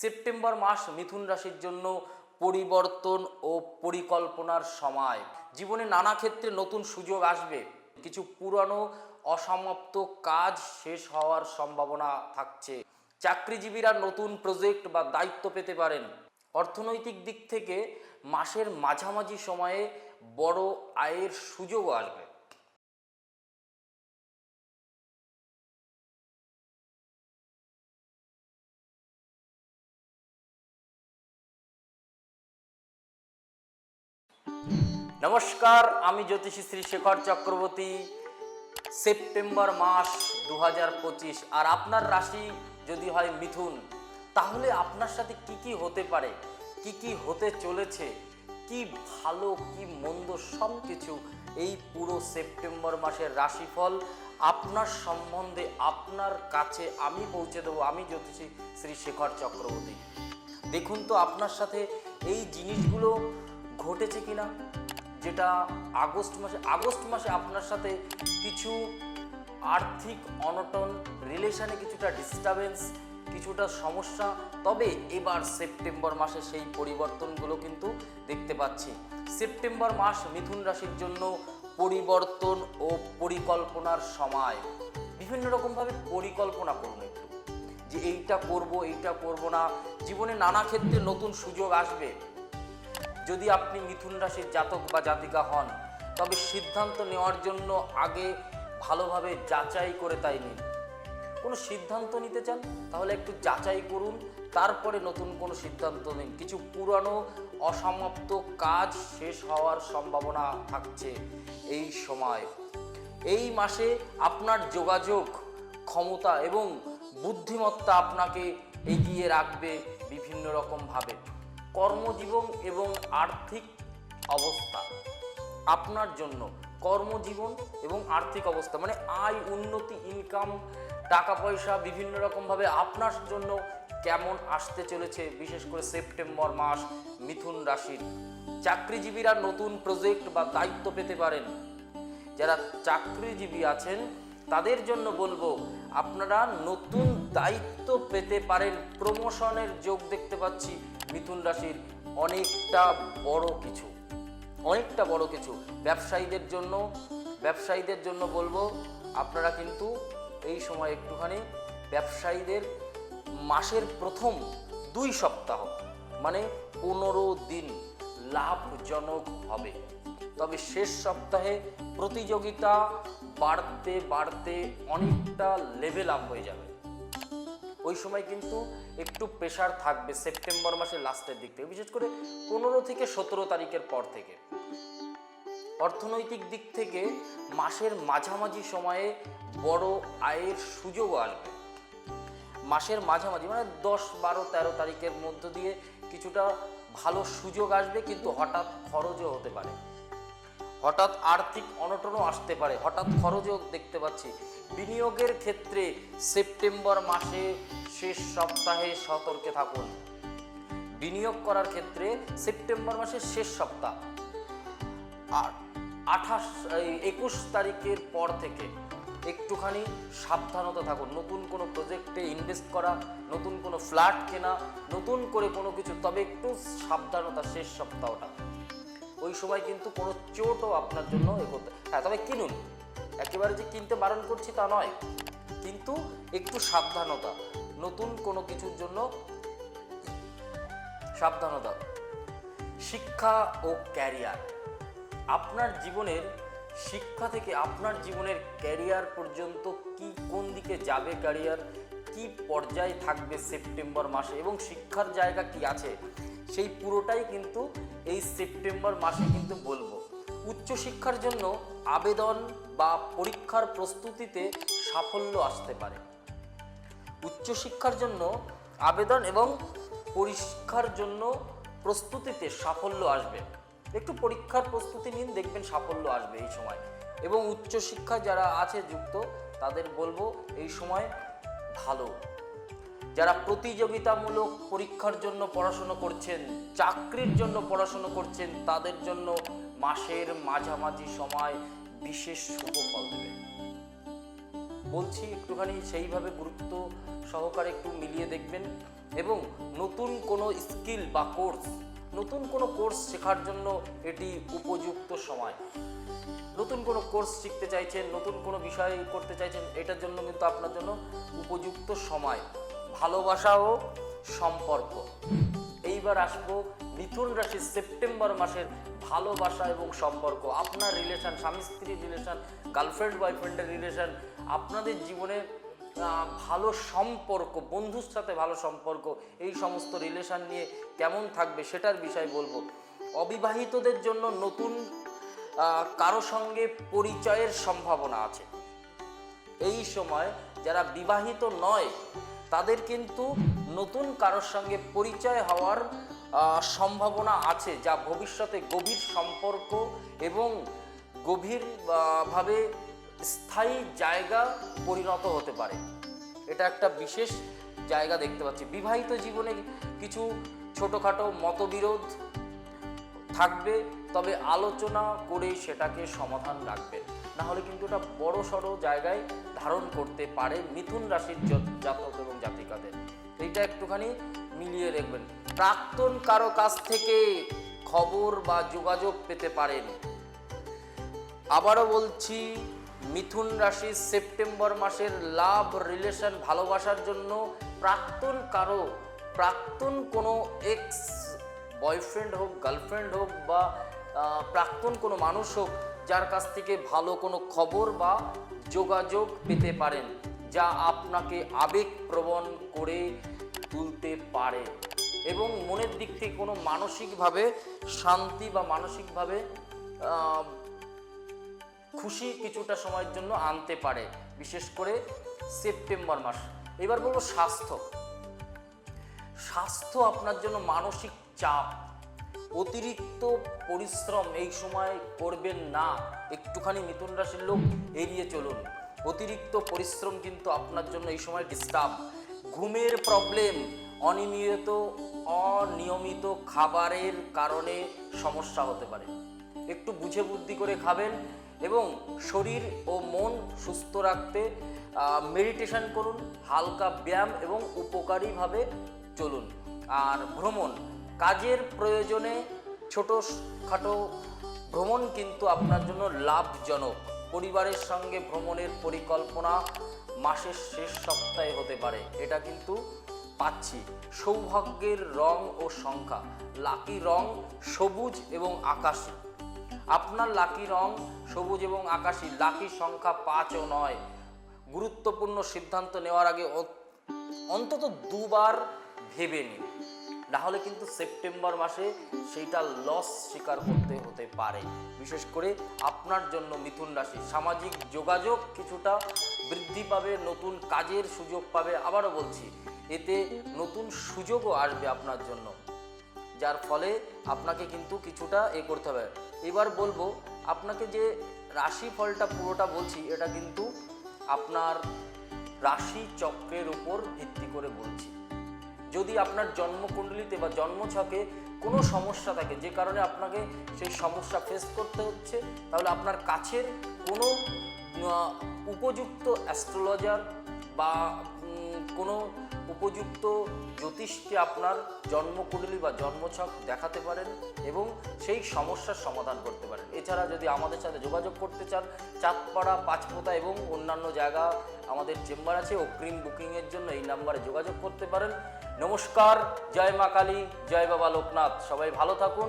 September মাস মিথুন রাশির জন্য পরিবর্তন ও পরিকল্পনার সময়। জীবনে নানা ক্ষেত্রে নতুন সুযোগ আসবে। কিছু পুরানো, অসমাপ্ত কাজ শেষ হওয়ার সম্ভাবনা থাকছে। চাকরিজীবীরা নতুন প্রজেক্ট বা দায়িত্ব পেতে পারেন। অর্থনৈতিক দিক থেকে মাসের মাঝামাঝি সময়ে বড় আয়ের সুযোগও আসবে। নমস্কার, আমি জ্যোতিষী শ্রী শেখর চক্রবর্তী, সেপ্টেম্বর মাস দু হাজার পঁচিশ। আর আপনার রাশি যদি হয় মিথুন, তাহলে আপনার সাথে কি কি হতে পারে, কি কি হতে চলেছে, কি ভালো, কি মন্দ সব কিছু এই পুরো সেপ্টেম্বর মাসের রাশিফল আপনার সম্বন্ধে, আপনার কাছে আমি পৌঁছে দেবো। আমি জ্যোতিষী শ্রী শেখর চক্রবর্তী। দেখুন তো, আপনার সাথে এই জিনিসগুলো ঘটেছে কিনা, যেটা আগস্ট মাসে আগস্ট মাসে আপনার সাথে কিছু আর্থিক অনটন রিলেশনে কিছুটা ডিস্টারবেন্স কিছুটা সমস্যা, তবে এবার সেপ্টেম্বর মাসে সেই পরিবর্তনগুলো কিন্তু দেখতে পাচ্ছি। সেপ্টেম্বর মাস মিথুন রাশির জন্য পরিবর্তন ও পরিকল্পনার সময়। বিভিন্ন রকমভাবে পরিকল্পনা করুন একটু। যে এইটা করব এইটা করব না, জীবনে নানা ক্ষেত্রে নতুন সুযোগ আসবে। যদি আপনি মিথুন রাশির জাতক বা জাতিকা হন, তবে সিদ্ধান্ত নেওয়ার জন্য আগে ভালোভাবে যাচাই করে তাই নিন। কোনো সিদ্ধান্ত নিতে চান, তাহলে একটু যাচাই করুন, তারপরে নতুন কোনো সিদ্ধান্ত নিন। কিছু পুরানো, অসমাপ্ত কাজ শেষ হওয়ার সম্ভাবনা থাকছে এই সময়। এই মাসে আপনার যোগাযোগ ক্ষমতা এবং বুদ্ধিমত্তা আপনাকে এগিয়ে রাখবে বিভিন্ন রকমভাবে। কর্মজীবন এবং আর্থিক অবস্থা আপনার জন্য। কর্মজীবন এবং আর্থিক অবস্থা মানে আয়, উন্নতি ইনকাম টাকা পয়সা বিভিন্ন রকমভাবে আপনার জন্য কেমন আসতে চলেছে, বিশেষ করে সেপ্টেম্বর মাস, মিথুন রাশির। চাকরিজীবীরা নতুন প্রজেক্ট বা দায়িত্ব পেতে পারেন। যারা চাকরিজীবী আছেন, তাদের জন্য বলব, আপনারা নতুন দায়িত্ব পেতে পারেন। প্রমোশনের যোগ দেখতে পাচ্ছি। মিথুন রাশির অনেকটা বড় কিছু, অনেকটা বড় কিছু। ব্যবসায়ীদের জন্য ব্যবসায়ীদের জন্য বলব, আপনারা কিন্তু এই সময় একটুখানি ব্যবসায়ীদের মাসের প্রথম দুই সপ্তাহ মানে পনেরো দিন লাভজনক হবে। তবে শেষ সপ্তাহে প্রতিযোগিতা বাড়তে বাড়তে অনেকটা লেভেল আপ হয়ে যাবে। ওই সময় কিন্তু একটু প্রেশার থাকবে সেপ্টেম্বর মাসের লাস্টের দিক থেকে, বিশেষ করে পনেরো থেকে সতেরো তারিখের পর থেকে। অর্থনৈতিক দিক থেকে মাসের মাঝামাঝি সময়ে বড় আয়ের সুযোগও আসবে। মাসের মাঝামাঝি মানে দশ, বারো, তেরো তারিখের মধ্য দিয়ে কিছুটা ভালো সুযোগ আসবে, কিন্তু হঠাৎ খরচও হতে পারে। হঠাৎ আর্থিক অনটনও আসতে পারে, হঠাৎ খরচও দেখতে পাচ্ছি। বিনিয়োগের ক্ষেত্রে সেপ্টেম্বর মাসে শেষ সপ্তাহে সতর্কে থাকুন। বিনিয়োগ করার ক্ষেত্রে সেপ্টেম্বর মাসের শেষ সপ্তাহ। আর আঠাশ একুশ তারিখের পর থেকে একটুখানি সাবধানতা থাকুন। নতুন কোনো প্রজেক্টে ইনভেস্ট করা, নতুন কোনো ফ্ল্যাট কেনা, নতুন করে কোনো কিছু, তবে একটু সাবধানতা শেষ সপ্তাহটা। ওই সময় কিন্তু কোনো চোটও আপনার জন্য এগোতে হ্যাঁ তবে কিনুন। একেবারে যে কিনতে বারণ করছি তা নয়। কিন্তু একটু সাবধানতা। নতুন কোনো কিছুর জন্য সাবধানতা। শিক্ষা ও ক্যারিয়ার। আপনার জীবনের শিক্ষা থেকে আপনার জীবনের ক্যারিয়ার পর্যন্ত কি কোন দিকে যাবে ক্যারিয়ার? কি পর্যায়ে থাকবে সেপ্টেম্বর মাসে? এবং শিক্ষার জায়গা কি আছে? সেই পুরোটাই কিন্তু এই সেপ্টেম্বর মাসে কিন্তু বলব। উচ্চশিক্ষার জন্য আবেদন বা পরীক্ষার প্রস্তুতিতে সাফল্য আসতে পারে। উচ্চশিক্ষার জন্য আবেদন এবং পরীক্ষার জন্য প্রস্তুতিতে সাফল্য আসবে। একটু পরীক্ষার প্রস্তুতি নিন, দেখবেন সাফল্য আসবে এই সময়। এবং উচ্চশিক্ষা যারা আছে যুক্ত, তাদের বলব এই সময় ভালো। যারা প্রতিযোগিতামূলক পরীক্ষার জন্য পড়াশুনো করছেন, চাকরির জন্য পড়াশুনো করছেন, তাদের জন্য মাসের মাঝামাঝি সময় বিশেষ শুভ ফল দেবে। বলছি, একটুখানি সেইভাবে গুরুত্ব সহকারে একটু মিলিয়ে দেখবেন এবং নতুন কোনো স্কিল বা কোর্স, নতুন কোনো কোর্স শেখার জন্য এটি উপযুক্ত সময়। নতুন কোনো কোর্স শিখতে চাইছেন, নতুন কোনো বিষয় করতে চাইছেন, এটার জন্য কিন্তু আপনার জন্য উপযুক্ত সময়। ভালোবাসা ও সম্পর্ক। এইবার আসব মিথুন রাশির সেপ্টেম্বর মাসের ভালোবাসা এবং সম্পর্ক। আপনার রিলেশন স্বামী স্ত্রীর রিলেশন গার্লফ্রেন্ড বয়ফ্রেন্ডের রিলেশন আপনাদের জীবনে ভালো সম্পর্ক, বন্ধুর সাথে ভালো সম্পর্ক, এই সমস্ত রিলেশন নিয়ে কেমন থাকবে সেটার বিষয় বলব। অবিবাহিতদের জন্য নতুন কারও সঙ্গে পরিচয়ের সম্ভাবনা আছে। এই সময় যারা বিবাহিত নয় তাদের কিন্তু নতুন কারোর সঙ্গে পরিচয় হওয়ার সম্ভাবনা আছে যা ভবিষ্যতে গভীর সম্পর্ক এবং গভীর আহ, ভাবে স্থায়ী জায়গা পরিণত হতে পারে। এটা একটা বিশেষ জায়গা দেখতে পাচ্ছি। বিবাহিত জীবনে কিছু ছোটোখাটো মতবিরোধ থাকবে তবে আলোচনা করে সেটাকে সমাধান রাখবেন। না হলে কিন্তু এটা বড় সড়ো জায়গায় ধারণ করতে পারে মিথুন রাশির জাতক এবং জাতিকাদের। এইটা একটুখানি মিলিয়ে দেখবেন। প্রাক্তন কারও কাছ থেকে খবর বা যোগাযোগ পেতে পারেন। আবারও বলছি, মিথুন রাশি সেপ্টেম্বর মাসের লাভ রিলেশন ভালোবাসার জন্য প্রাক্তন কারও, প্রাক্তন কোনো এক্স বয়ফ্রেন্ড হোক গার্লফ্রেন্ড হোক বা প্রাক্তন কোনো মানুষ হোক যার কাছ থেকে ভালো কোনো খবর বা যোগাযোগ পেতে পারেন, যা আপনাকে আবেগপ্রবণ করে তুলতে পারে এবং মনের দিক থেকে কোনো মানসিকভাবে শান্তি বা মানসিকভাবে খুশি কিছুটা সময়ের জন্য আনতে পারে, বিশেষ করে সেপ্টেম্বর মাস। এবার বলব স্বাস্থ্য। স্বাস্থ্য আপনার জন্য মানসিক চাপ অতিরিক্ত পরিশ্রম এই সময় করবেন না। একটুখানি মিথুন রাশির লোক এড়িয়ে চলুন। অতিরিক্ত পরিশ্রম কিন্তু আপনার জন্য এই সময় ডিস্টার্ব ঘুমের প্রবলেম অনিয়মিত অনিয়মিত খাবারের কারণে সমস্যা হতে পারে। একটু বুঝে বুদ্ধি করে খাবেন এবং শরীর ও মন সুস্থ রাখতে মেডিটেশন করুন, হালকা ব্যায়াম এবং উপকারীভাবে চলুন। আর ভ্রমণ কাজের প্রয়োজনে ছোট খাটো ভ্রমণ কিন্তু আপনার জন্য লাভজনক। পরিবারের সঙ্গে ভ্রমণের পরিকল্পনা মাসের শেষ সপ্তাহে হতে পারে, এটা কিন্তু পাচ্ছি। সৌভাগ্যের রং ও সংখ্যা, লাকি রং সবুজ এবং আকাশী। আপনার লাকি রং সবুজ এবং আকাশী, লাকি সংখ্যা পাঁচ ও নয়। গুরুত্বপূর্ণ সিদ্ধান্ত নেওয়ার আগে অন্তত দুবার ভেবে নিন। নাহলে কিন্তু সেপ্টেম্বর মাসে সেইটা লস স্বীকার করতে হতে পারে। বিশেষ করে আপনার জন্য মিথুন রাশি। সামাজিক যোগাযোগ কিছুটা বৃদ্ধি পাবে, নতুন কাজের সুযোগ পাবে। আবারও বলছি, এতে নতুন সুযোগও আসবে আপনার জন্য। যার ফলে আপনাকে কিন্তু কিছুটা এ করতে হবে। এবার বলব, আপনাকে যে রাশি ফলটা পুরোটা বলছি, এটা কিন্তু আপনার রাশি চক্রের উপর ভিত্তি করে বলছি। যদি আপনার জন্মকুণ্ডলিতে বা জন্মছকে কোনো সমস্যা থাকে, যে কারণে আপনাকে সেই সমস্যা ফেস করতে হচ্ছে, তাহলে আপনার কাছের কোনো উপযুক্ত অ্যাস্ট্রোলজার বা কোনো উপযুক্ত জ্যোতিষকে আপনার জন্মকুণ্ডলী বা জন্মছক দেখাতে পারেন এবং সেই সমস্যার সমাধান করতে পারেন। এছাড়া যদি আমাদের সাথে যোগাযোগ করতে চান, চাঁদপাড়া পাঁচপোতা এবং অন্যান্য জায়গা আমাদের চেম্বার আছে, অগ্রিম বুকিংয়ের জন্য এই নাম্বারে যোগাযোগ করতে পারেন। নমস্কার জয় মা কালী জয় বাবা লোকনাথ। সবাই ভালো থাকুন।